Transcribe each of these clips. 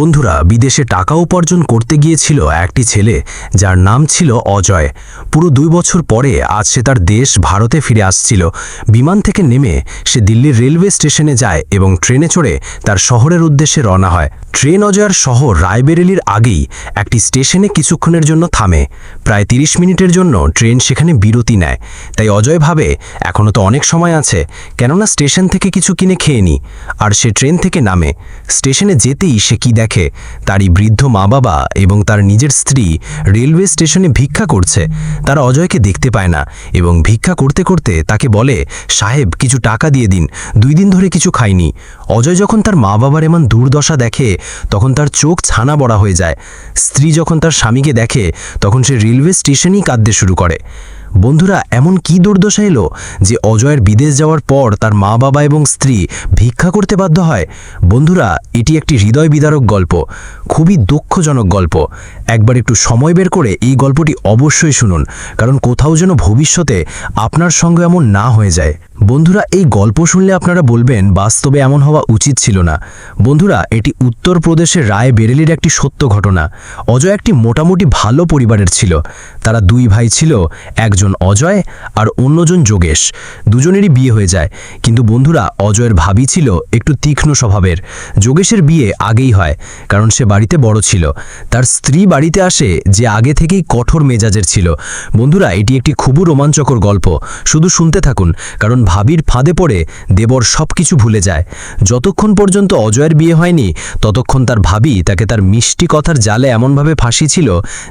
বন্ধুরা, বিদেশে টাকা উপার্জন করতে গিয়েছিল একটি ছেলে, যার নাম ছিল অজয়। পুরো দুই বছর পরে আজ সে তার দেশ ভারতে ফিরে আসছিল। বিমান থেকে নেমে সে দিল্লির রেলওয়ে স্টেশনে যায় এবং ট্রেনে চড়ে তার শহরের উদ্দেশ্যে রওনা হয়। ট্রেন অজয়ের শহর রায়বেরেলির আগেই একটি স্টেশনে কিছুক্ষণের জন্য থামে। প্রায় ৩০ মিনিটের জন্য ট্রেন সেখানে বিরতি নেয়। তাই অজয় ভাবে এখনও তো অনেক সময় আছে, কেননা স্টেশন থেকে কিছু কিনে খেয়ে নি। আর সে ট্রেন থেকে নামে। স্টেশনে যেতেই সে কি দেখে? তারই বৃদ্ধ মা বাবা এবং তার নিজের স্ত্রী রেলওয়ে স্টেশনে ভিক্ষা করছে। তারা অজয়কে দেখতে পায় না এবং ভিক্ষা করতে করতে তাকে বলে, সাহেব, কিছু টাকা দিয়ে দিন, দুই দিন ধরে কিছু খাইনি। অজয় যখন তার মা বাবার এমন দুর্দশা দেখে, তখন তার চোখ ছানা বড়া হয়ে যায়। স্ত্রী যখন তার স্বামীকে দেখে, তখন সে রেলওয়ে স্টেশনেই কাঁদতে শুরু করে। বন্ধুরা, এমন কি দুর্দশা এলো যে অজয়ের বিদেশ যাওয়ার পর তার মা, বাবা এবং স্ত্রী ভিক্ষা করতে বাধ্য হয়? বন্ধুরা, এটি একটি হৃদয় বিদারক গল্প, খুবই দুঃখজনক গল্প। একবার একটু সময় বের করে এই গল্পটি অবশ্যই শুনুন, কারণ কোথাও যেন ভবিষ্যতে আপনার সঙ্গে এমন না হয়ে যায়। বন্ধুরা, এই গল্প শুনলে আপনারা বলবেন, বাস্তবে এমন হওয়া উচিত ছিল না। বন্ধুরা, এটি উত্তরপ্রদেশের রায় বেরেলির একটি সত্য ঘটনা। অজয় একটি মোটামুটি ভালো পরিবারের ছিল। তারা দুই ভাই ছিল, একজন অজয় আর অন্যজন যোগেশ। দুজনেরই বিয়ে হয়ে যায়। কিন্তু বন্ধুরা, অজয়ের ভাবি ছিল একটু তীক্ষ্ণ স্বভাবের। যোগেশের বিয়ে আগেই হয়, কারণ সে বাড়িতে বড় ছিল। তার স্ত্রী বাড়িতে আসে, যে আগে থেকেই কঠোর মেজাজের ছিল। বন্ধুরা, এটি একটি খুবই রোমাঞ্চকর গল্প। শুধু শুনতে থাকুন, কারণ ভাবির ফাঁদে পড়ে দেবর সব কিছু ভুলে যায়। যতক্ষণ পর্যন্ত অজয়ের বিয়ে হয়নি, ততক্ষণ তার ভাবি তাকে তার মিষ্টি কথার জালে এমনভাবে ফাঁসিয়েছিল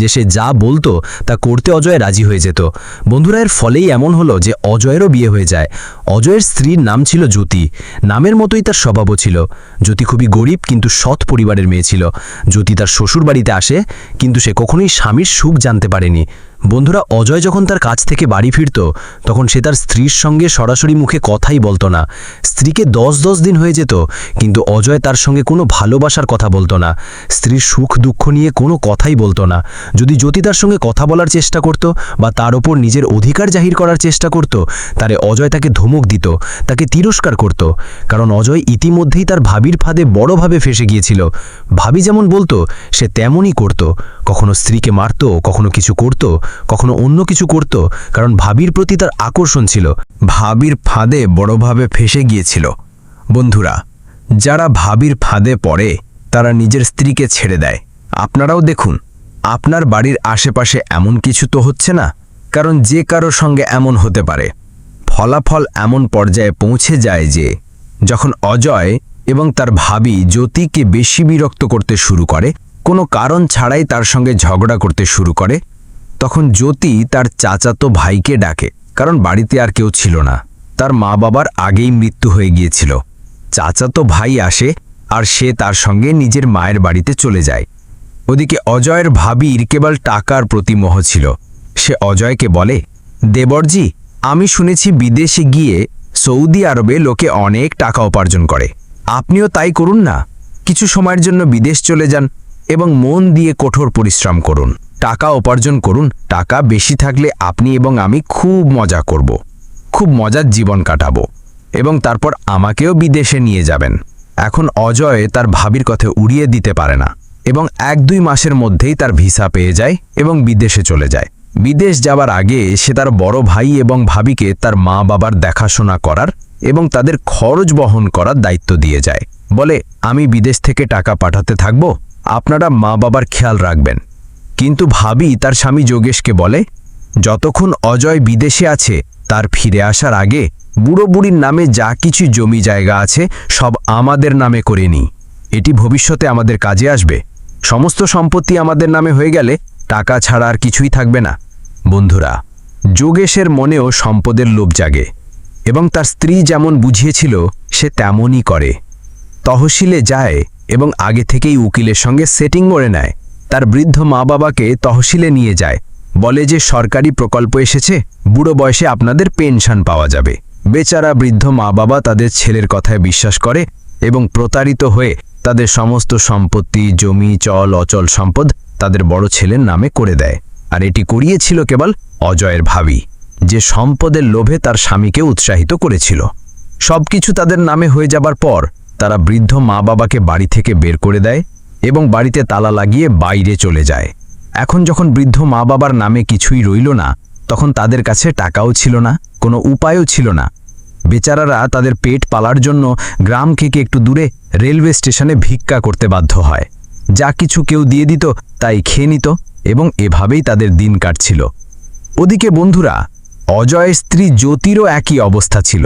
যে সে যা বলতো তা করতে অজয় রাজি হয়ে যেত। বন্ধুরা, এর ফলেই এমন হলো যে অজয়েরও বিয়ে হয়ে যায়। অজয়ের স্ত্রীর নাম ছিল জ্যোতি। নামের মতোই তার স্বভাবও ছিল। জ্যোতি খুবই গরিব, কিন্তু সৎ পরিবারের মেয়ে ছিল। জ্যোতি তার শ্বশুর বাড়িতে আসে, কিন্তু সে কখনোই স্বামীর সুখ জানতে পারেনি। বন্ধুরা অজয় যখন তার কাছ থেকে বাড়ি ফিরত, তখন সে তার স্ত্রীর সঙ্গে সরাসরি মুখে কথাই বলতো না। স্ত্রীকে দশ দশ দিন হয়ে যেত, কিন্তু অজয় তার সঙ্গে কোনো ভালোবাসার কথা বলতো না। স্ত্রীর সুখ দুঃখ নিয়ে কোনো কথাই বলতো না। যদি জ্যোতি তার সঙ্গে কথা বলার চেষ্টা করত বা তার ওপর নিজের অধিকার জাহির করার চেষ্টা করত, তারে অজয় তাকে ধমক দিত, তাকে তিরস্কার করত। কারণ অজয় ইতিমধ্যেই তার ভাবির ফাঁদে বড়ভাবে ফেসে গিয়েছিল। ভাবি যেমন বলতো, সে তেমনই করত। কখনো স্ত্রীকে মারত, কখনো কিছু করত। কখনো অন্য কিছু করত, কারণ ভাবির প্রতি তার আকর্ষণ ছিল। ভাবির ফাঁদে বড়ভাবে ফেসে গিয়েছিল। বন্ধুরা, যারা ভাবির ফাঁদে পড়ে, তারা নিজের স্ত্রীকে ছেড়ে দেয়। আপনারাও দেখুন, আপনার বাড়ির আশেপাশে এমন কিছু তো হচ্ছে না, কারণ যে কারও সঙ্গে এমন হতে পারে। ফলাফল এমন পর্যায়ে পৌঁছে যায় যে, যখন অজয় এবং তার ভাবি জ্যোতিকে বেশি বিরক্ত করতে শুরু করে, কোনো কারণ ছাড়াই তার সঙ্গে ঝগড়া করতে শুরু করে তখন জ্যোতি তার চাচাতো ভাইকে ডাকে, কারণ বাড়িতে আর কেউ ছিল না। তার মা বাবার আগেই মৃত্যু হয়ে গিয়েছিল। চাচাতো ভাই আসে আর সে তার সঙ্গে নিজের মায়ের বাড়িতে চলে যায়। ওদিকে অজয়ের ভাবির কেবল টাকার প্রতি মোহ ছিল। সে অজয়কে বলে, দেবরজি, আমি শুনেছি বিদেশে গিয়ে সৌদি আরবে লোকে অনেক টাকা উপার্জন করে। আপনিও তাই করুন না। কিছু সময়ের জন্য বিদেশ চলে যান। এবং মন দিয়ে কঠোর পরিশ্রম করুন। টাকা উপার্জন করুন। টাকা বেশি থাকলে আপনি এবং আমি খুব মজা করব। খুব মজার জীবন কাটাবো। এবং তারপর আমাকেও বিদেশে নিয়ে যাবেন। এখন অজয় তার ভাবির কথা উড়িয়ে দিতে পারে না এবং এক দুই মাসের মধ্যেই তার ভিসা পেয়ে যায় এবং বিদেশে চলে যায়। বিদেশ যাবার আগে সে তার বড় ভাই এবং ভাবিকে তার মা বাবার দেখাশোনা করার এবং তাদের খরচ বহন করার দায়িত্ব দিয়ে যায়। বলে, আমি বিদেশ থেকে টাকা পাঠাতে থাকব? আপনারা মা বাবার খেয়াল রাখবেন। কিন্তু ভাবি তার স্বামী যোগেশকে বলে, যতক্ষণ অজয় বিদেশে আছে, তার ফিরে আসার আগে বুড়ো বুড়ির নামে যা কিছু জমি জায়গা আছে, সব আমাদের নামে করে নিই। এটি ভবিষ্যতে আমাদের কাজে আসবে। সমস্ত সম্পত্তি আমাদের নামে হয়ে গেলে টাকা ছাড়া আর কিছুই থাকবে না। বন্ধুরা, যোগেশের মনেও সম্পদের লোভ জাগে এবং তার স্ত্রী যেমন বুঝিয়েছিল, সে তেমনই করে। তহসিলে যায় এবং আগে থেকেই উকিলের সঙ্গে সেটিং করে নেয়। তার বৃদ্ধ মা বাবাকে তহসিলে নিয়ে যায়। বলে যে, সরকারি প্রকল্প এসেছে, বুড়ো বয়সে আপনাদের পেনশন পাওয়া যাবে। বেচারা বৃদ্ধ মা বাবা তাদের ছেলের কথায় বিশ্বাস করে এবং প্রতারিত হয়ে তাদের সমস্ত সম্পত্তি, জমি, চল, অচল সম্পদ তাদের বড় ছেলের নামে করে দেয়। আর এটি করিয়েছিল কেবল অজয়ের ভাবি, যে সম্পদের লোভে তার স্বামীকে উৎসাহিত করেছিল। সবকিছু তাদের নামে হয়ে যাবার পর তারা বৃদ্ধ মা বাবাকে বাড়ি থেকে বের করে দেয় এবং বাড়িতে তালা লাগিয়ে বাইরে চলে যায়। এখন যখন বৃদ্ধ মা বাবার নামে কিছুই রইল না, তখন তাদের কাছে টাকাও ছিল না, কোনো উপায়ও ছিল না। বেচারারা তাদের পেট পালার জন্য গ্রাম থেকে একটু দূরে রেলওয়ে স্টেশনে ভিক্ষা করতে বাধ্য হয়। যা কিছু কেউ দিয়ে দিত, তাই খেয়ে নিত এবং এভাবেই তাদের দিন কাটছিল। ওদিকে বন্ধুরা, অজয় স্ত্রী জ্যোতিরও একই অবস্থা ছিল।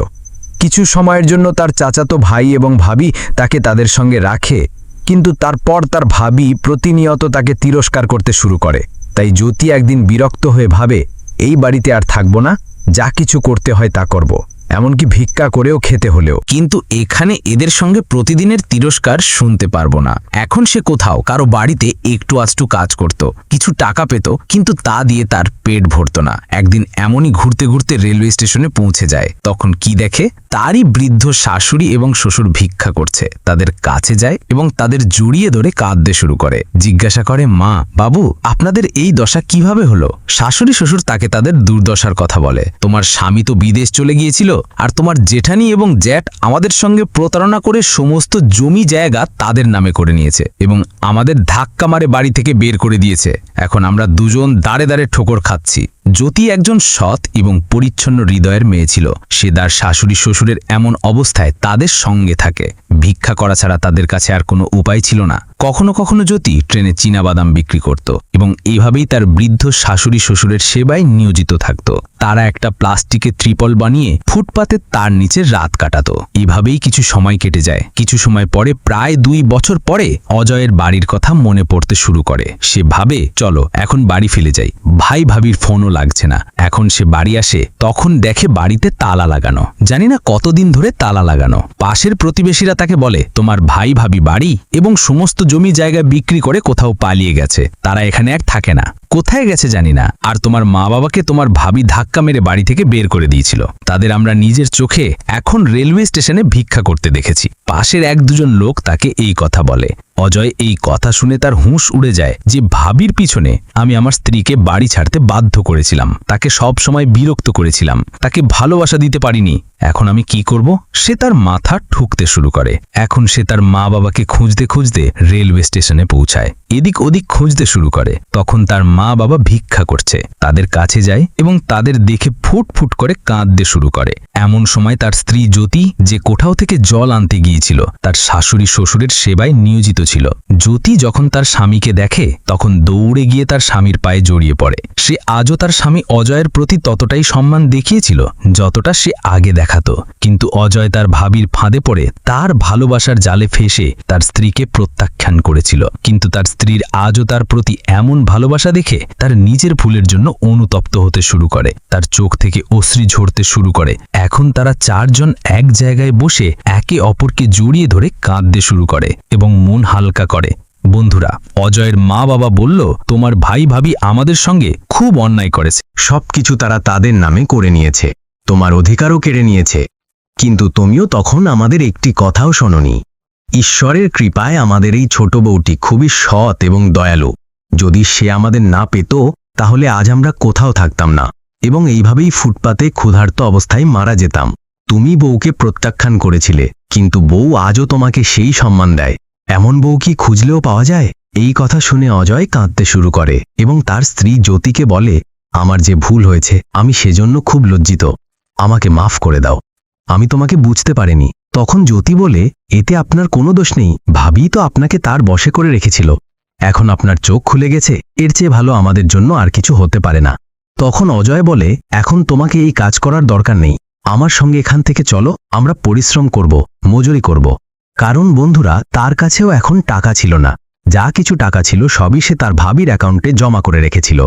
কিছু সময়ের জন্য তার চাচাতো ভাই এবং ভাবি তাকে তাদের সঙ্গে রাখে, কিন্তু তারপর তার ভাবি প্রতিনিয়ত তাকে তিরস্কার করতে শুরু করে। তাই জ্যোতি একদিন বিরক্ত হয়ে ভাবে, এই বাড়িতে আর থাকব না, যা কিছু করতে হয় তা করব। এমনকি ভিক্ষা করেও খেতে হলেও। কিন্তু এখানে এদের সঙ্গে প্রতিদিনের তিরস্কার শুনতে পারব না। এখন সে কোথাও, কারও বাড়িতে একটু আধটু কাজ করত, কিছু টাকা পেত, কিন্তু তা দিয়ে তার পেট ভরত না। একদিন এমনই ঘুরতে ঘুরতে রেলওয়ে স্টেশনে পৌঁছে যায়। তখন কি দেখে? তারই বৃদ্ধ শাশুড়ি এবং শ্বশুর ভিক্ষা করছে। তাদের কাছে যায় এবং তাদের জড়িয়ে ধরে কাঁদতে শুরু করে। জিজ্ঞাসা করে, মা, বাবু, আপনাদের এই দশা কীভাবে হলো? শাশুড়ি শ্বশুর তাকে তাদের দুর্দশার কথা বলে। তোমার স্বামী তো বিদেশ চলে গিয়েছিল আর তোমার জেঠানি এবং জ্যাট আমাদের সঙ্গে প্রতারণা করে সমস্ত জমি জায়গা তাদের নামে করে নিয়েছে এবং আমাদের ধাক্কা মারে বাড়ি থেকে বের করে দিয়েছে। এখন আমরা দুজন দাঁড়ে দাঁড়ে ঠোকর খাচ্ছি। জ্যোতি একজন সৎ এবং পরিচ্ছন্ন হৃদয়ের মেয়ে ছিল। সে তার শাশুড়ি শ্বশুরের এমন অবস্থায় তাদের সঙ্গে থাকে। ভিক্ষা করা ছাড়া তাদের কাছে আর কোনো উপায় ছিল না। কখনো কখনো জ্যোতি ট্রেনে চীনাবাদাম বিক্রি করত এবং এভাবেই তার বৃদ্ধ শাশুড়ি শ্বশুরের সেবায় নিয়োজিত থাকত। তারা একটা প্লাস্টিকের ত্রিপল বানিয়ে ফুটপাতে তার নিচে রাত কাটাতো। এভাবেই কিছু সময় কেটে যায়। কিছু সময় পরে প্রায় দুই বছর পরে অজয়ের বাড়ির কথা মনে পড়তে শুরু করে। সে ভাবে, চলো, এখন বাড়ি ফেলে যাই। ভাই ভাবির ফোনও লাগছে না। এখন সে বাড়ি আসে, তখন দেখে বাড়িতে তালা লাগানো। জানি না কতদিন ধরে তালা লাগানো। পাশের প্রতিবেশীরা তাকে বলে, তোমার ভাই ভাবি বাড়ি এবং সমস্ত জমি জায়গা বিক্রি করে কোথাও পালিয়ে গেছে। তারা এখানে এক থাকে না। কোথায় গেছে জানি না। আর তোমার মা বাবাকে তোমার ভাবি ধাক্কা মেরে বাড়ি থেকে বের করে দিয়েছিল। তাদের আমরা নিজের চোখে এখন রেলওয়ে স্টেশনে ভিক্ষা করতে দেখেছি। পাশের এক দুজন লোক তাকে এই কথা বলে। অজয় এই কথা শুনে তার হুঁশ উড়ে যায় যে, ভাবির পিছনে আমি আমার স্ত্রীকে বাড়ি ছাড়তে বাধ্য করেছিলাম। তাকে সব সময় বিরক্ত করেছিলাম। তাকে ভালোবাসা দিতে পারিনি। এখন আমি কি করব? সে তার মাথা ঠুকতে শুরু করে। এখন সে তার মা বাবাকে খুঁজতে খুঁজতে রেলওয়ে স্টেশনে পৌঁছায়। এদিক ওদিক খুঁজতে শুরু করে। তখন তার মা বাবা ভিক্ষা করছে। তাদের কাছে যায় এবং তাদের দেখে ফুট ফুট করে কাঁদতে শুরু করে। এমন সময় তার স্ত্রী জ্যোতি, যে কোথাও থেকে জল আনতে গিয়েছিল, তার শাশুড়ি শ্বশুরের সেবায় নিয়োজিত ছিল। জ্যোতি যখন তার স্বামীকে দেখে, তখন দৌড়ে গিয়ে তার স্বামীর পায়ে জড়িয়ে পড়ে। সে আজও তার স্বামী অজয়ের প্রতি ততটাই সম্মান দেখিয়েছিল, যতটা সে আগে দেখাতো। কিন্তু অজয় তার ভাবির ফাঁদে পড়ে তার ভালোবাসার জালে ফেসে তার স্ত্রীকে প্রত্যাখ্যান করেছিল। কিন্তু তার স্ত্রীর আজও তার প্রতি এমন ভালোবাসা দেখে তার নিজের ভুলের জন্য অনুতপ্ত হতে শুরু করে। তার চোখ থেকে অশ্রি ঝরতে শুরু করে। এখন তারা চারজন এক জায়গায় বসে একে অপরকে জড়িয়ে ধরে কাঁদতে শুরু করে এবং মন হালকা করে। বন্ধুরা, অজয়ের মা বাবা বলল, তোমার ভাই ভাবি আমাদের সঙ্গে খুব অন্যায় করেছে। সবকিছু তারা তাদের নামে করে নিয়েছে। তোমার অধিকারও কেড়ে নিয়েছে। কিন্তু তুমিও তখন আমাদের একটি কথাও শোনোনি। ঈশ্বরের কৃপায় আমাদের এই ছোট বউটি খুবই সৎ এবং দয়ালু। যদি সে আমাদের না পেত, তাহলে আজ আমরা কোথাও থাকতাম না। এবং এইভাবেই ফুটপাতে ক্ষুধার্ত অবস্থায় মারা যেতাম। তুমি বউকে প্রত্যাখ্যান করেছিলে, কিন্তু বউ আজও তোমাকে সেই সম্মান দেয়। এমন বউ কি খুঁজলেও পাওয়া যায়? এই কথা শুনে অজয় কাঁদতে শুরু করে এবং তার স্ত্রী জ্যোতিকে বলে, আমার যে ভুল হয়েছে, আমি সেজন্য খুব লজ্জিত। আমাকে মাফ করে দাও। আমি তোমাকে বুঝতে পারিনি। তখন জ্যোতি বলে, এতে আপনার কোনো দোষ নেই। ভাবি তো আপনাকে তার বশে করে রেখেছিল। এখন আপনার চোখ খুলে গেছে। এর চেয়ে ভালো আমাদের জন্য আর কিছু হতে পারে না। তখন অজয় বলে, এখন তোমাকে এই কাজ করার দরকার নেই। আমার সঙ্গে এখান থেকে চলো, আমরা পরিশ্রম করব, মজুরি করব। কারণ বন্ধুরা, তার কাছেও এখন টাকা ছিল না। যা কিছু টাকা ছিল সবই সে তার ভাবির অ্যাকাউন্টে জমা করে রেখেছিল।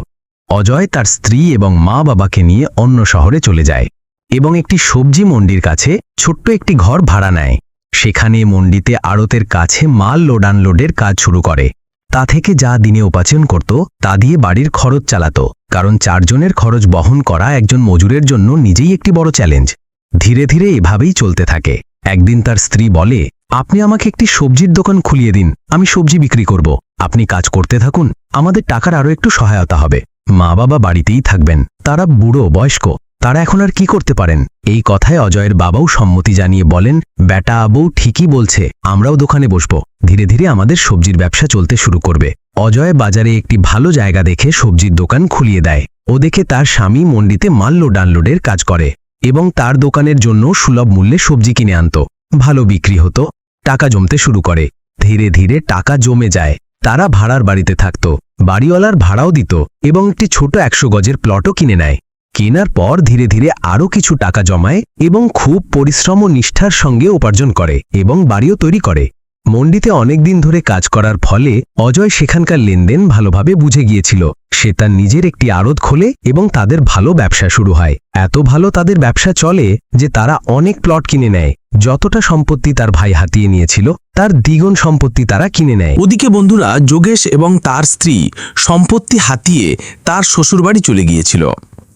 অজয় তার স্ত্রী এবং মা বাবাকে নিয়ে অন্য শহরে চলে যায়। এবং একটি সবজি মন্ডির কাছে ছোট্ট একটি ঘর ভাড়া নেয়। সেখানে মন্ডিতে আড়তের কাছে মাল লোড আনলোডের কাজ শুরু করে। তা থেকে যা দিনে উপার্জন করত, তা দিয়ে বাড়ির খরচ চালাত, কারণ চারজনের খরচ বহন করা একজন মজুরের জন্য নিজেই একটি বড় চ্যালেঞ্জ। ধীরে ধীরে এভাবেই চলতে থাকে। একদিন তার স্ত্রী বলে, আপনি আমাকে একটি সবজির দোকান খুলিয়ে দিন, আমি সবজি বিক্রি করব। আপনি কাজ করতে থাকুন, আমাদের টাকার আরও একটু সহায়তা হবে। মা বাবা বাড়িতেই থাকবেন, তারা বুড়ো, বয়স্ক। তারা এখন আর কি করতে পারেন? এই কথায় অজয়ের বাবাও সম্মতি জানিয়ে বলেন বেটা বউ ঠিকই বলছে, আমরাও দোকানে বসবো। ধীরে ধীরে আমাদের সবজির ব্যবসা চলতে শুরু করবে। অজয় বাজারে একটি ভালো জায়গা দেখে সবজির দোকান খুলিয়ে দেয়। ও দেখে তার স্বামী মন্ডিতে মাল্য ডানলোডের কাজ করে এবং তার দোকানের জন্য সুলভ মূল্যে সবজি কিনে আনত। ভালো বিক্রি হতো, টাকা জমতে শুরু করে। ধীরে ধীরে টাকা জমে যায়। তারা ভাড়ার বাড়িতে থাকত। বাড়িওয়ালার ভাড়াও দিত এবং একটি ছোট একশো গজের প্লটও কিনে নেয়। কেনার পর ধীরে ধীরে আরও কিছু টাকা জমায় এবং খুব পরিশ্রম ও নিষ্ঠার সঙ্গে উপার্জন করে এবং বাড়িও তৈরি করে। মন্ডিতে অনেক দিন ধরে কাজ করার ফলে অজয় সেখানকার লেনদেন ভালোভাবে বুঝে গিয়েছিল। সে তার নিজের একটি আড়ত খোলে এবং তাদের ভালো ব্যবসা শুরু হয়। এত ভালো তাদের ব্যবসা চলে যে তারা অনেক প্লট কিনে নেয়। যতটা সম্পত্তি তার ভাই হাতিয়ে নিয়েছিল, তার দ্বিগুণ সম্পত্তি তারা কিনে নেয়। ওদিকে বন্ধুরা, যোগেশ এবং তার স্ত্রী সম্পত্তি হাতিয়ে তার শ্বশুরবাড়ি চলে গিয়েছিল।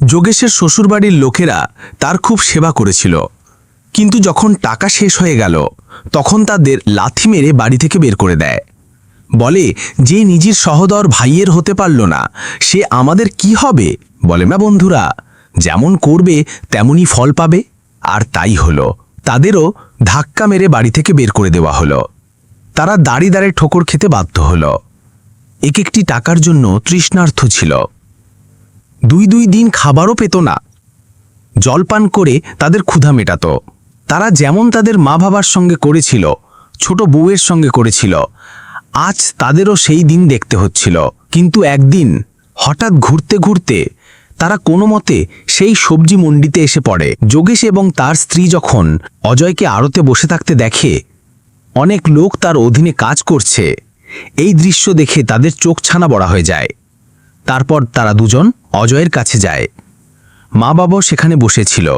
যোগেশের শ্বশুরবাড়ির লোকেরা তার খুব সেবা করেছিল। কিন্তু যখন টাকা শেষ হয়ে গেল, তখন তাদের লাথি মেরে বাড়ি থেকে বের করে দেয়। বলে, যে নিজের সহদর ভাইয়ের হতে পারল না, সে আমাদের কি হবে? বলে, না বন্ধুরা, যেমন করবে, তেমনই ফল পাবে। আর তাই হলো। তাদেরও ধাক্কা মেরে বাড়ি থেকে বের করে দেওয়া হলো। তারা দাঁড়ি দাঁড়ে ঠোকর খেতে বাধ্য হল। এক একটি টাকার জন্য তৃষ্ণার্থ ছিল। দুই দুই দিন খাবারও পেত না। জলপান করে তাদের ক্ষুধা মেটাত। তারা যেমন তাদের মা বাবার সঙ্গে করেছিল, ছোট বউয়ের সঙ্গে করেছিল, আজ তাদেরও সেই দিন দেখতে হচ্ছিল। কিন্তু একদিন হঠাৎ ঘুরতে ঘুরতে তারা কোনো মতে সেই সবজি মন্ডিতে এসে পড়ে। যোগেশ এবং তার স্ত্রী যখন অজয়কে আড়তে বসে থাকতে দেখে, অনেক লোক তার অধীনে কাজ করছে। এই দৃশ্য দেখে তাদের চোখ ছানা বড়া হয়ে যায়। তারপর তারা দুজন অজয়ের কাছে যায়। মা বাবাও সেখানে বসেছিল।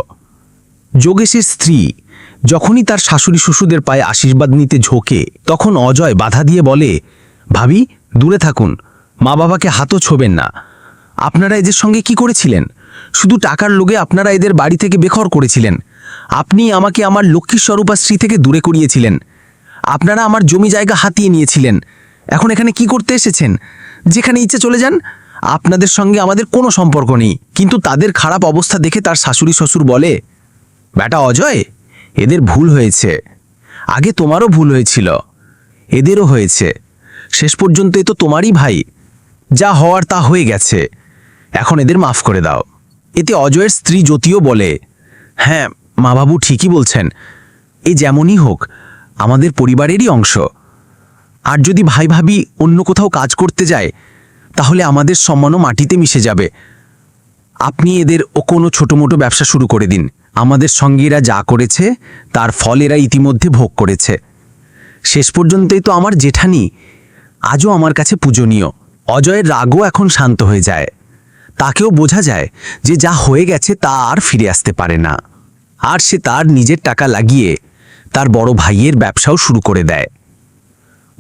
যোগেশের স্ত্রী যখনই তার শাশুড়ি শ্বশুরদের পায়ে আশীর্বাদ নিতে ঝোঁকে, তখন অজয় বাধা দিয়ে বলে, ভাবি, দূরে থাকুন। মা বাবাকে হাতও ছোবেন না। আপনারা এদের সঙ্গে কি করেছিলেন? শুধু টাকার লোগে আপনারা এদের বাড়ি থেকে বেখর করেছিলেন। আপনি আমাকে আমার লক্ষ্মী স্বরূপা স্ত্রী থেকে দূরে করিয়েছিলেন। আপনারা আমার জমি জায়গা হাতিয়ে নিয়েছিলেন। এখন এখানে কি করতে এসেছেন? যেখানে ইচ্ছে চলে যান আপনাদের সঙ্গে আমাদের কোনো সম্পর্ক নেই। কিন্তু তাদের খারাপ অবস্থা দেখে তার শাশুড়ি শ্বশুর বলে, ব্যাটা অজয়, এদের ভুল হয়েছে। আগে তোমারও ভুল হয়েছিল। এদেরও হয়েছে। শেষ পর্যন্ত এ তো তোমারই ভাই। যা হওয়ার তা হয়ে গেছে। এখন এদের মাফ করে দাও। এতে অজয়ের স্ত্রী জ্যোতিও বলে হ্যাঁ মা বাবু ঠিকই বলছেন। এ যেমনই হোক, আমাদের পরিবারেরই অংশ। আর যদি ভাই ভাবি অন্য কোথাও কাজ করতে যায় তাহলে আমাদের সম্মানও মাটিতে মিশে যাবে। আপনি এদের ও কোনো ছোটো মোটো ব্যবসা শুরু করে দিন। আমাদের সঙ্গে এরা যা করেছে, তার ফল এরা ইতিমধ্যে ভোগ করেছে। শেষ পর্যন্তই তো আমার জেঠানি। আজও আমার কাছে পূজনীয়। অজয়ের রাগও এখন শান্ত হয়ে যায়। তাকেও বোঝা যায় যে যা হয়ে গেছে তা আর ফিরে আসতে পারে না। আর সে তার নিজের টাকা লাগিয়ে তার বড় ভাইয়ের ব্যবসাও শুরু করে দেয়।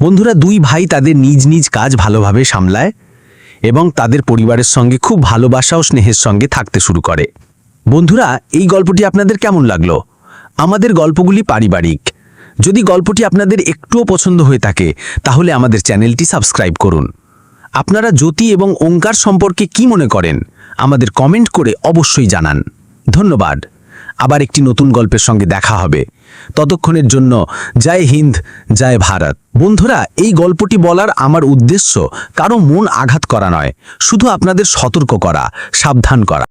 বন্ধুরা, দুই ভাই তাদের নিজ নিজ কাজ ভালোভাবে সামলায়। এবং তাদের পরিবারের সঙ্গে খুব ভালোবাসা ও স্নেহের সঙ্গে থাকতে শুরু করে। বন্ধুরা, এই গল্পটি আপনাদের কেমন লাগল? আমাদের গল্পগুলি পারিবারিক। যদি গল্পটি আপনাদের একটুও পছন্দ হয়ে থাকে, তাহলে আমাদের চ্যানেলটি সাবস্ক্রাইব করুন। আপনারা জ্যোতি এবং ওঙ্কার সম্পর্কে কি মনে করেন, আমাদের কমেন্ট করে অবশ্যই জানান। ধন্যবাদ। আবার একটি নতুন গল্পের সঙ্গে দেখা হবে। ততক্ষণের জন্য জয় হিন্দ, জয় ভারত। বন্ধুরা, এই গল্পটি বলার আমার উদ্দেশ্য কারও মন আঘাত করা নয়, শুধু আপনাদের সতর্ক করা, সাবধান করা।